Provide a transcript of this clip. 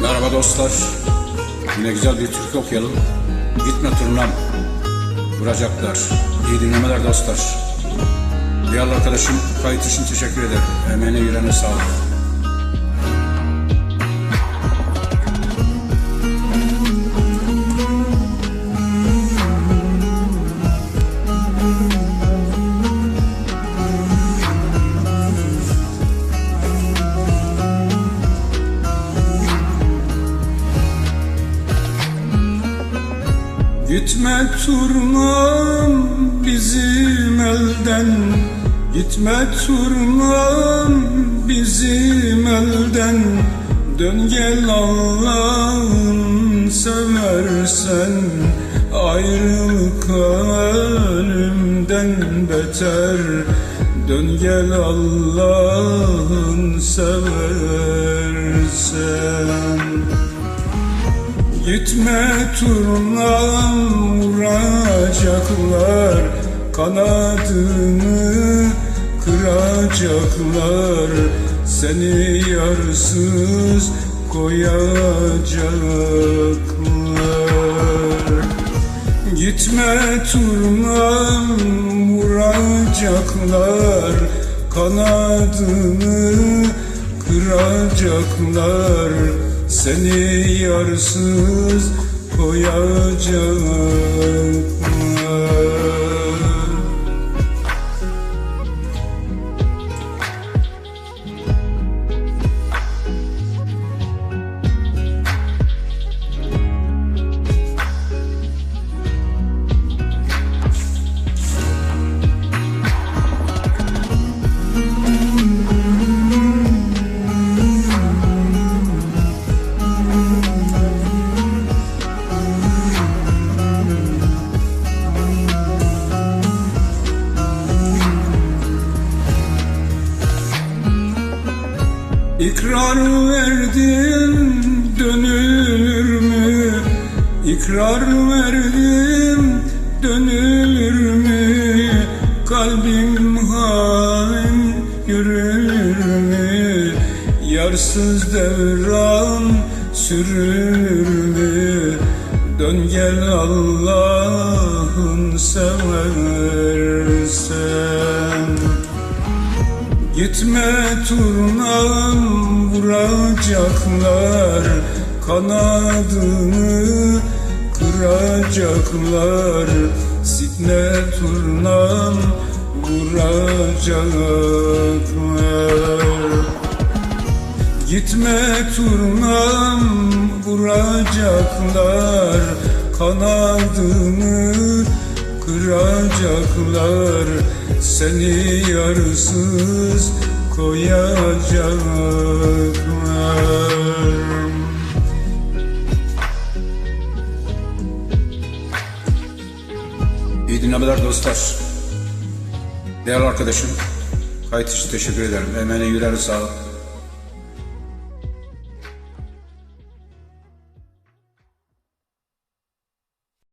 Merhaba dostlar. Yine güzel bir türkü okuyalım. Gitme turnam. Vuracaklar. İyi dinlemeler dostlar. Değerli arkadaşım kayıt için teşekkür ederim. Emeğine yüreğine sağlık. Gitme turnam bizim elden. Gitme turnam bizim elden. Dön gel Allah'ın seversen. Ayrılık ölümden beter. Dön gel Allah'ın seversen Gitme turnam vuracaklar Kanadını kıracaklar. Seni yarsız koyacaklar. Gitme turnam vuracaklar Kanadını kıracaklar Seni yarsız koyacaklar İkrar verdim dönülür mü? İkrar verdim dönülür mü? Kalbim hain yürür mü? Yarsız devran sürülür mü? Dön gel Allah'ın seversen Gitme turnam vuracaklar Kanadını kıracaklar. Sitne turnam vuracaklar. Gitme turnam vuracaklar Kanadını kıracaklar Seni yarsız koyacaklar İyi dinlemeler dostlar. Değerli arkadaşım, kayıt için teşekkür ederim. Emeğine yüreğine sağlık.